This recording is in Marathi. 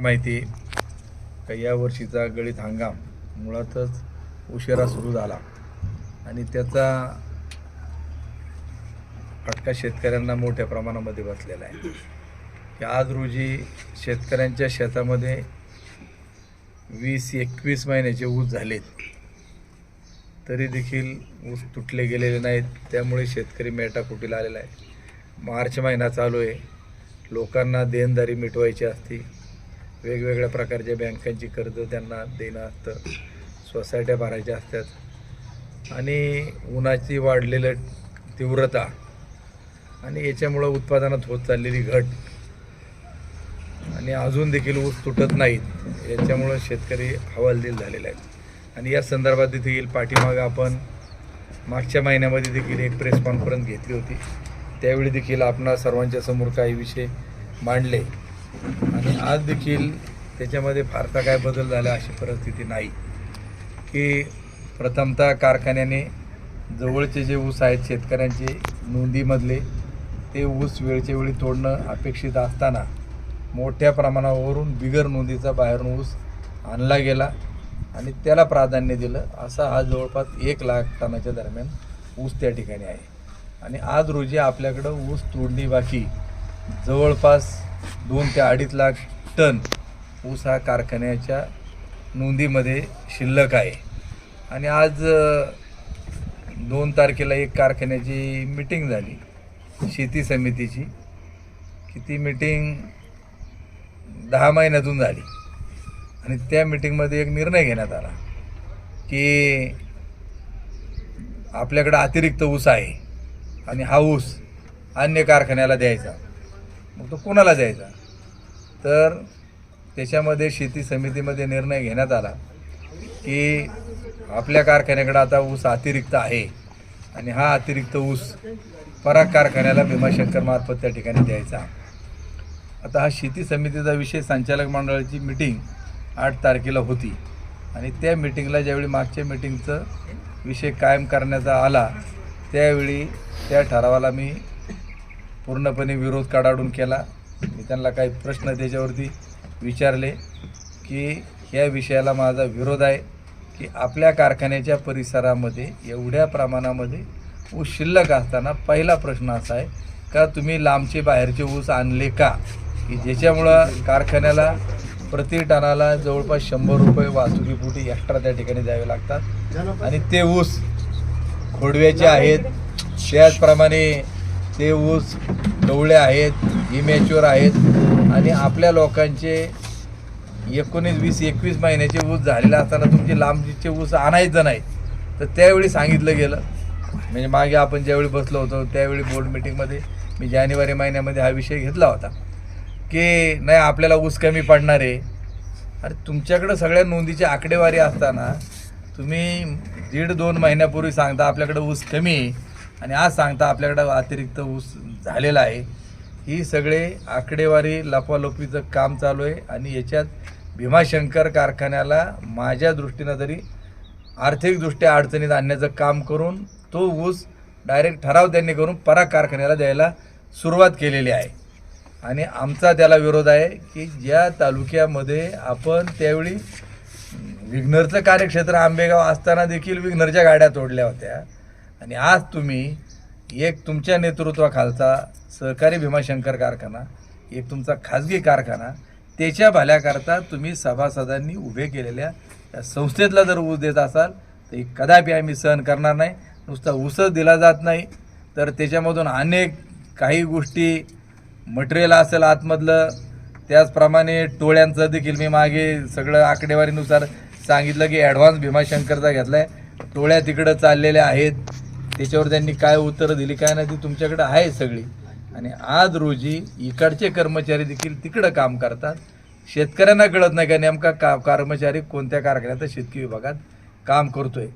माहिती का या वर्षीचा गळीत हंगाम मुळातच उशिरा सुरू झाला. आणि त्याचा फटका शेतकऱ्यांना मोठ्या प्रमाणामध्ये बसलेला आहे. की आज रोजी शेतकऱ्यांच्या शेतामध्ये वीस एकवीस महिन्याचे ऊस झालेत. तरी देखील ऊस तुटले गेलेले नाहीत. त्यामुळे शेतकरी मेटाकुटीला आलेला आहे. मार्च महिना चालू आहे. लोकांना देणदारी मिटवायची असते. वेगवेगळ्या प्रकारच्या बँकांची कर्ज त्यांना देणं असतं. सोसायट्या भरायच्या असतात. आणि उन्हाची वाढलेलं तीव्रता आणि याच्यामुळं उत्पादनात होत चाललेली घट. आणि अजून देखील ऊस तुटत नाहीत. याच्यामुळं शेतकरी हवालदिल झालेले आहेत. आणि या संदर्भात देखील पाठीमागं आपण मागच्या महिन्यामध्ये देखील एक प्रेस कॉन्फरन्स घेतली होती. त्यावेळी देखील आपणा सर्वांच्या समोर काही विषय मांडले. आणि आज देखील त्याच्यामध्ये फारसा काय बदल झाला अशी परिस्थिती नाही. की प्रथमतः कारखान्याने जवळचे जे ऊस आहेत शेतकऱ्यांचे नोंदीमधले ते ऊस वेळच्या वेळी तोडणं अपेक्षित असताना मोठ्या प्रमाणावरून बिगर नोंदीचा बाहेरून ऊस आणला गेला आणि त्याला प्राधान्य दिलं. असा हा जवळपास एक लाख टनाच्या दरम्यान ऊस त्या ठिकाणी आहे. आणि आज रोजी आपल्याकडं ऊस तोडणी बाकी जवळपास दोन ते अडीच लाख टन ऊस हा कारखान्याच्या नोंदीमध्ये शिल्लक आहे. आणि आज दोन तारखेला एक कारखान्याची मिटिंग झाली शेती समितीची की ती मिटिंग दहा महिन्यातून झाली. आणि त्या मिटिंगमध्ये एक निर्णय घेण्यात आला की आपल्याकडं अतिरिक्त ऊस आहे आणि हा ऊस अन्य कारखान्याला द्यायचा. मग तो कोणाला द्यायचा? तर त्याच्यामध्ये शेती समितीमध्ये निर्णय घेण्यात आला की आपल्या कारखान्याकडे आता ऊस अतिरिक्त आहे आणि हा अतिरिक्त ऊस पराग कारखान्याला भीमाशंकर मार्फत त्या ठिकाणी द्यायचा. आता हा शेती समितीचा विषय संचालक मंडळाची मिटिंग आठ तारखेला होती आणि त्या मिटिंगला ज्यावेळी मागच्या मिटिंगचं विषय कायम करण्याचा आला त्यावेळी त्या ठरावाला मी पूर्णपणे विरोध काढाडून केला. मी त्यांना काही प्रश्न त्याच्यावरती विचारले की या विषयाला माझा विरोध आहे की आपल्या कारखान्याच्या परिसरामध्ये एवढ्या प्रमाणामध्ये ऊस शिल्लक असताना पहिला प्रश्न असा आहे का तुम्ही लांबचे बाहेरचे ऊस आणले का? की ज्याच्यामुळं कारखान्याला प्रति टनाला जवळपास शंभर रुपये वाहतुकीपुटी एक्स्ट्रा त्या ठिकाणी द्यावे लागतात. आणि ते ऊस खोडव्याचे आहेत. त्याचप्रमाणे ते ऊस डवळे आहेत इमॅच्युअर आहेत आणि आपल्या लोकांचे एकोणीस वीस एकवीस महिन्याचे ऊस झालेले असताना तुमचे लांबचे ऊस आणायचं नाही तर त्यावेळी सांगितलं गेलं. म्हणजे मागे आपण ज्यावेळी बसलो होतो त्यावेळी बोर्ड मिटिंगमध्ये मी जानेवारी महिन्यामध्ये हा विषय घेतला होता की नाही आपल्याला ऊस कमी पडणार आहे. अरे तुमच्याकडं सगळ्या नोंदीची आकडेवारी असताना तुम्ही दीड दोन महिन्यापूर्वी सांगता आपल्याकडं ऊस कमी आहे. आणि आज सांगता आपल्याकडं अतिरिक्त ऊस झालेला आहे. ही सगळे आकडेवारी लपालोपीचं काम चालू आहे आणि याच्यात भीमाशंकर कारखान्याला माझ्या दृष्टीनं तरी आर्थिकदृष्ट्या अडचणीत आणण्याचं काम करून तो ऊस डायरेक्ट ठराव त्यांनी करून पराग कारखान्याला द्यायला सुरुवात केलेली आहे. आणि आमचा त्याला विरोध आहे की ज्या तालुक्यामध्ये आपण त्यावेळी विघ्नरचं कार्यक्षेत्र आंबेगाव असताना देखील विघ्नरच्या गाड्या तोडल्या होत्या. आणि आज तुम्ही एक तुमच्या नेतृत्वाखालचा सहकारी भीमाशंकर कारखाना एक तुमचा खाजगी कारखाना त्याच्या भल्याकरता तुम्ही सभासदांनी उभे केलेल्या त्या संस्थेतला जर ऊस देत असाल तर हे कदापि आम्ही सहन करणार नाही. नुसता ऊसच दिला जात नाही. तर त्याच्यामधून अनेक काही गोष्टी मटेरियल असेल आतमधलं त्याचप्रमाणे टोळ्यांचं देखील मी मागे सगळं आकडेवारीनुसार सांगितलं की ॲडव्हान्स भीमाशंकरचा घेतला आहे टोळ्या तिकडं चाललेल्या आहेत. त्याच्यावर त्यांनी काय उत्तरं दिली काय नाही ती तुमच्याकडे आहे सगळी. आणि आज रोजी इकडचे कर्मचारी देखील तिकडं काम करतात. शेतकऱ्यांना कळत नाही का नेमका का कर्मचारी कोणत्या कारखान्यात शेतकी विभागात काम करतोय.